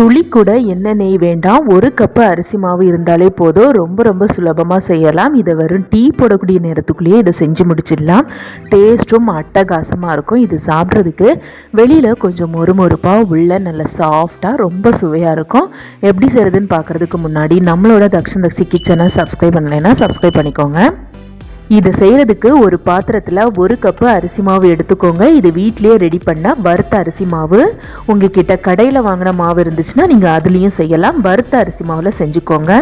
துளி கூட எண்ணெய் நெய் வேண்டாம் ஒரு கப்பு அரிசி மாவு இருந்தாலே போதும். ரொம்ப ரொம்ப சுலபமாக செய்யலாம். இதை வெறும் டீ போடக்கூடிய நேரத்துக்குள்ளேயே இதை செஞ்சு முடிச்சிடலாம். டேஸ்ட்டும் அட்டகாசமாக இருக்கும். இது சாப்பிட்றதுக்கு வெளியில் கொஞ்சம் மொறுமொறுப்பாக உள்ள நல்ல சாஃப்டாக ரொம்ப சுவையாக இருக்கும். எப்படி செய்கிறதுன்னு பார்க்குறதுக்கு முன்னாடி நம்மளோட தக்ஷன் தக்ஷி கிச்சனை சப்ஸ்கிரைப் பண்ணலைன்னா சப்ஸ்கிரைப் பண்ணிக்கோங்க. இதை செய்கிறதுக்கு ஒரு பாத்திரத்தில் ஒரு கப்பு அரிசி மாவு எடுத்துக்கோங்க. இது வீட்லேயே ரெடி பண்ண வறுத்த அரிசி மாவு. உங்ககிட்ட கடையில் வாங்கின மாவு இருந்துச்சுன்னா நீங்கள் அதுலேயும் செய்யலாம். வறுத்த அரிசி மாவில் செஞ்சுக்கோங்க.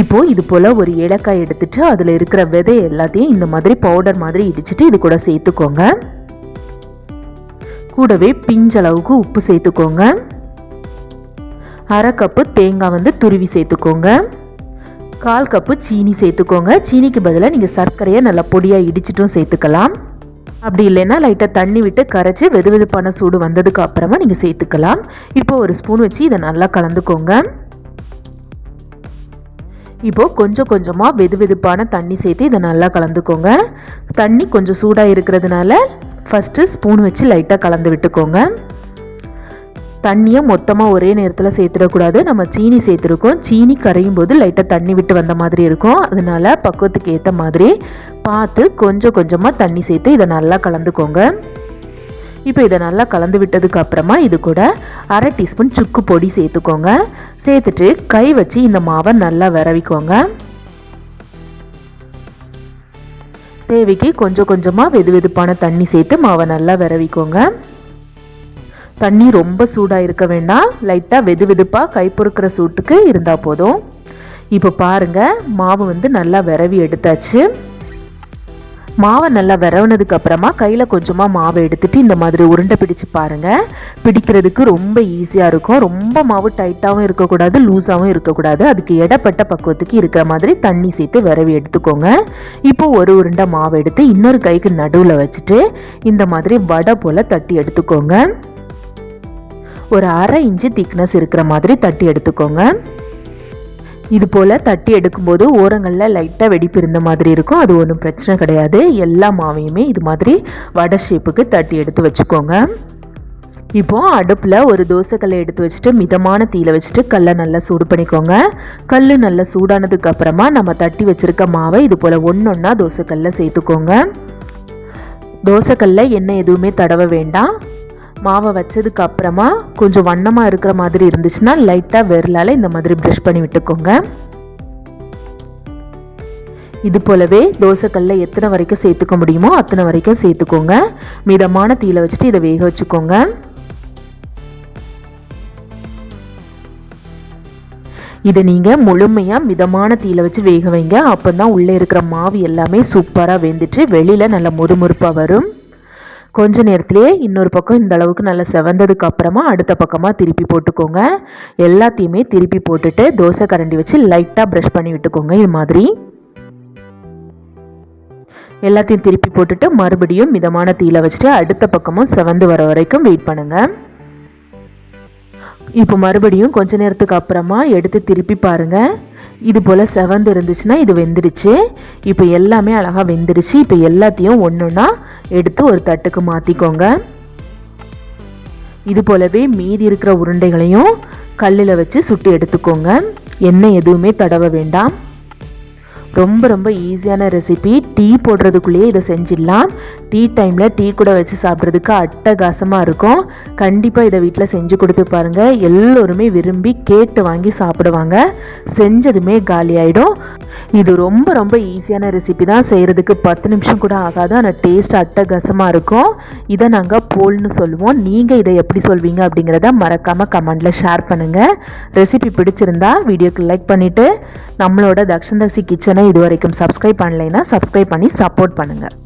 இப்போது இது போல் ஒரு ஏலக்காய் எடுத்துட்டு அதில் இருக்கிற விதை எல்லாத்தையும் இந்த மாதிரி பவுடர் மாதிரி இடிச்சிட்டு இது கூட சேர்த்துக்கோங்க. கூடவே பிஞ்சளவுக்கு உப்பு சேர்த்துக்கோங்க. அரை கப்பு தேங்காய் வந்து துருவி சேர்த்துக்கோங்க. கால் கப்பு சீனி சேர்த்துக்கோங்க. சீனிக்கு பதிலாக நீங்கள் சர்க்கரையை நல்லா பொடியாக இடிச்சிட்டும் சேர்த்துக்கலாம். அப்படி இல்லைன்னா லைட்டாக தண்ணி விட்டு கரைச்சி வெது வெதுப்பான சூடு வந்ததுக்கு அப்புறமா நீங்கள் சேர்த்துக்கலாம். இப்போ ஒரு ஸ்பூன் வச்சு இதை நல்லா கலந்துக்கோங்க. இப்போது கொஞ்சம் கொஞ்சமாக வெது வெதுப்பான தண்ணி சேர்த்து இதை நல்லா கலந்துக்கோங்க. தண்ணி கொஞ்சம் சூடாக இருக்கிறதுனால ஃபஸ்ட்டு ஸ்பூன் வச்சு லைட்டாக கலந்து விட்டுக்கோங்க. தண்ணியை மொத்தமாக ஒரே நேரத்தில் சேர்த்துடக்கூடாது. நம்ம சீனி சேர்த்துருக்கோம். சீனி கரையும் போது லைட்டாக தண்ணி விட்டு வந்த மாதிரி இருக்கும். அதனால பக்குவத்துக்கு ஏற்ற மாதிரி பார்த்து கொஞ்சம் கொஞ்சமாக தண்ணி சேர்த்து இதை நல்லா கலந்துக்கோங்க. இப்போ இதை நல்லா கலந்து விட்டதுக்கு அப்புறமா இது கூட அரை டீஸ்பூன் சுக்கு பொடி சேர்த்துக்கோங்க. சேர்த்துட்டு கை வச்சு இந்த மாவை நல்லா விரவிக்கோங்க. தேவைக்கு கொஞ்சம் கொஞ்சமாக வெது வெதுப்பான தண்ணி சேர்த்து மாவை நல்லா விரவிக்கோங்க. தண்ணி ரொம்ப சூடாக இருக்க வேண்டாம். லைட்டாக வெது வெதுப்பாக கை பொறுக்கிற சூட்டுக்கு இருந்தால் போதும். இப்போ பாருங்கள் மாவு வந்து நல்லா விரவி எடுத்தாச்சு. மாவை நல்லா விரவுனதுக்கு அப்புறமா கையில் கொஞ்சமாக மாவை எடுத்துட்டு இந்த மாதிரி உருண்டை பிடிச்சு பாருங்கள் பிடிக்கிறதுக்கு ரொம்ப ஈஸியாக இருக்கும். ரொம்ப மாவு டைட்டாகவும் இருக்கக்கூடாது லூஸாகவும் இருக்கக்கூடாது. அதுக்கு இடப்பட்ட பக்குவத்துக்கு இருக்கிற மாதிரி தண்ணி சேர்த்து விரவி எடுத்துக்கோங்க. இப்போ ஒரு உருண்டை மாவு எடுத்து இன்னொரு கைக்கு நடுவில் வச்சுட்டு இந்த மாதிரி வடை போல் தட்டி எடுத்துக்கோங்க. ஒரு அரை இன்ச்சு திக்னஸ் இருக்கிற மாதிரி தட்டி எடுத்துக்கோங்க. இது போல் தட்டி எடுக்கும்போது ஓரங்களில் லைட்டாக வெடிப்பு இருந்த மாதிரி இருக்கும். அது ஒன்றும் பிரச்சனை கிடையாது. எல்லா மாவையுமே இது மாதிரி வடை ஷேப்புக்கு தட்டி எடுத்து வச்சுக்கோங்க. இப்போது அடுப்பில் ஒரு தோசைக்கல்லை எடுத்து வச்சுட்டு மிதமான தீயில் வச்சுட்டு கல்லை நல்லா சூடு பண்ணிக்கோங்க. கல் நல்லா சூடானதுக்கு அப்புறமா நம்ம தட்டி வச்சுருக்க மாவை இது போல் ஒன்று ஒன்றா தோசைக்கல்ல சேர்த்துக்கோங்க. தோசைக்கல்ல எண்ணெய் எதுவுமே தடவ வேண்டாம். மாவை வச்சதுக்கு அப்புறமா கொஞ்சம் வண்ணமாக இருக்கிற மாதிரி இருந்துச்சுன்னா லைட்டாக விரலால் இந்த மாதிரி ப்ரஷ் பண்ணி விட்டுக்கோங்க. இது போலவே தோசைக்கல்ல எத்தனை வரைக்கும் சேர்த்துக்க முடியுமோ அத்தனை வரைக்கும் சேர்த்துக்கோங்க. மிதமான தீயில வச்சுட்டு இதை வேக வச்சுக்கோங்க. இதை நீங்கள் முழுமையாக மிதமான தீயில வச்சு வேக வைங்க. அப்போ தான் உள்ளே இருக்கிற மாவு எல்லாமே சூப்பராக வெந்துட்டு வெளியில் நல்ல முறுமுறுப்பாக வரும். கொஞ்ச நேரத்துலேயே இன்னொரு பக்கம் இந்த அளவுக்கு நல்லா செவந்ததுக்கு அப்புறமா அடுத்த பக்கமாக திருப்பி போட்டுக்கோங்க. எல்லாத்தையுமே திருப்பி போட்டுட்டு தோசை கரண்டி வச்சு லைட்டாக ப்ரஷ் பண்ணி விட்டுக்கோங்க. இது மாதிரி. எல்லாத்தையும் திருப்பி போட்டுட்டு மறுபடியும் மிதமான தீயில வச்சுட்டு அடுத்த பக்கமும் செவந்து வர வரைக்கும் வெயிட் பண்ணுங்கள் இப்போ மறுபடியும் கொஞ்ச நேரத்துக்கு அப்புறமா எடுத்து திருப்பி பாருங்கள் இது போல் செவந்து இருந்துச்சுன்னா இது வெந்துடுச்சு. இப்போ எல்லாமே அழகாக வெந்துடுச்சு. இப்போ எல்லாத்தையும் ஒன்று ஒன்றா எடுத்து ஒரு தட்டுக்கு மாற்றிக்கோங்க இது போலவே மீதி இருக்கிற உருண்டைகளையும் கல்லில் வச்சு சுட்டு எடுத்துக்கோங்க. எண்ணெய் எதுவுமே தடவ வேண்டாம். ரொம்ப ரொம்ப ஈஸியான ரெசிபி டீ போடுறதுக்குள்ளேயே இதை செஞ்சிடலாம். டீ டைமில் டீ கூட வச்சு சாப்பிட்றதுக்கு அட்டகாசமாக இருக்கும். கண்டிப்பாக இதை வீட்டில் செஞ்சு கொடுத்து பாருங்கள் எல்லோருமே விரும்பி கேட்டு வாங்கி சாப்பிடுவாங்க. செஞ்சதுமே காலி ஆகிடும் இது ரொம்ப ரொம்ப ஈஸியான ரெசிபி தான். செய்கிறதுக்கு பத்து நிமிஷம் கூட ஆகாது. ஆனால் டேஸ்ட் அட்டகாசமாக இருக்கும். இதை நாங்கள் போல்னு சொல்லுவோம். நீங்கள் இதை எப்படி சொல்வீங்க அப்படிங்கிறத மறக்காமல் கமெண்டில் ஷேர் பண்ணுங்கள் ரெசிபி பிடிச்சிருந்தா வீடியோக்கு லைக் பண்ணிவிட்டு நம்மளோட தக்ஷன் தக்ஷி கிச்சனை இது வரைக்கும் சப்ஸ்கிரைப் பண்ணலைன்னா சப்ஸ்கிரைப் பண்ணி சப்போர்ட் பண்ணுங்கள்